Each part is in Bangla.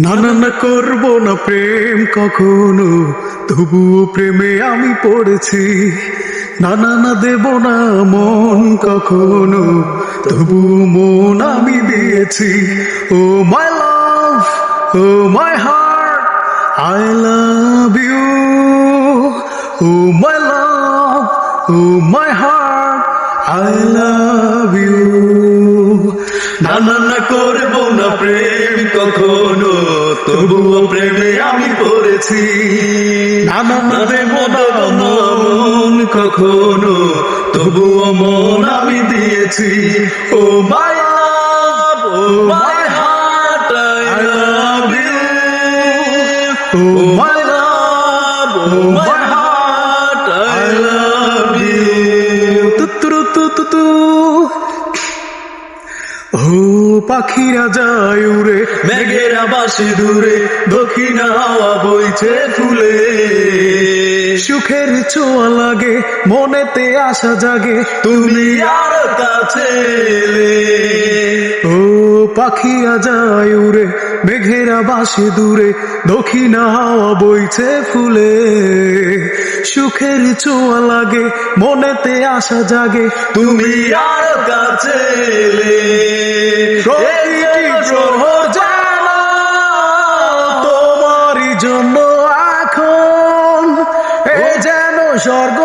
না করব না প্রেম কখনো, তবুও প্রেমে আমি পড়েছি। না না দেব না মন কখনো, তবুও মন আমি দিয়েছি। ও my love, oh my heart, I love you. Oh my love, oh my heart, I love you. না করব না প্রেম কখনো তবুও প্রেমে আমি পড়েছি। মন কখনো তবুও মন আমি দিয়েছি। ও my love oh my heart I love you oh my love oh my ও পাখিরা যায় উড়ে, মেঘেরা বাসে দূরে, দক্ষিণ হাওয়া বইছে ফুলে সুখের ছোঁয়া লাগে, মনেতে আশা জাগে, তুমি আর কাছে। ও, পাখিরা যায় উড়ে মেঘেরা বাসে দূরে, দক্ষিণ হাওয়া বইছে ফুলে। সুখের ছোঁয়া লাগে, মনেতে আশা জাগে, তুমি আর কাছে তোমারই জন্য এখন এ যেন স্বর্গ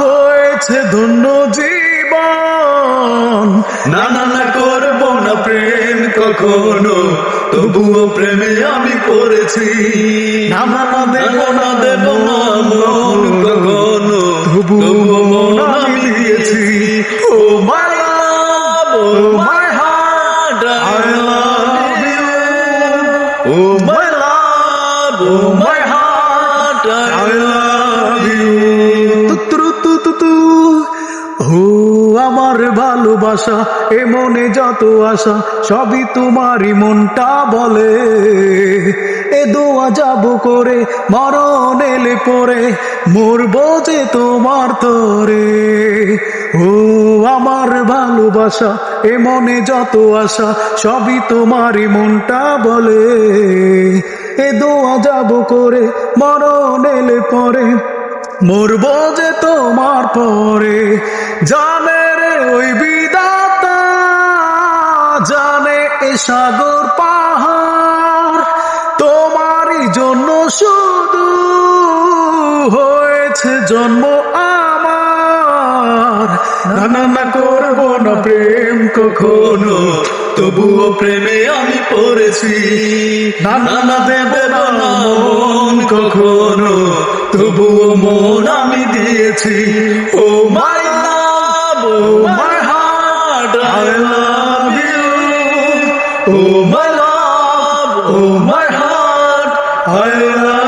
হয়েছে ধন্য জীবন। না না কখনো তবুও প্রেমে আমি পড়েছি। না না না দেব না দেব না মন কখনো। তবুও মন আমি দিয়েছি। ও my love oh my heart I love you. Oh my love oh my heart I love ভালোবাসা, এ মনে যত আশা, সবই তোমারই মনটা বলে। এ দোয়া যাব করে, মরণ এলে পরে, মরবো যে তোমার তরে। ও আমার ভালোবাসা, এ মনে যত আশা, সবই তোমারই মনটা বলে। এ দোয়া যাব করে, মরণ এলে পরে, মরবো যে তোমার পরে। জানে ওই বিদাতা জানে এ সাগর পাহাড়। তোমারই জন্য শুধু হয়েছে জন্ম আমার। না না করব না প্রেম কখনো, তবুও প্রেমে আমি পড়েছি। না না দেব কখনো, তবুও মন আমি দিয়েছি। তোমার হাত আল্লাহ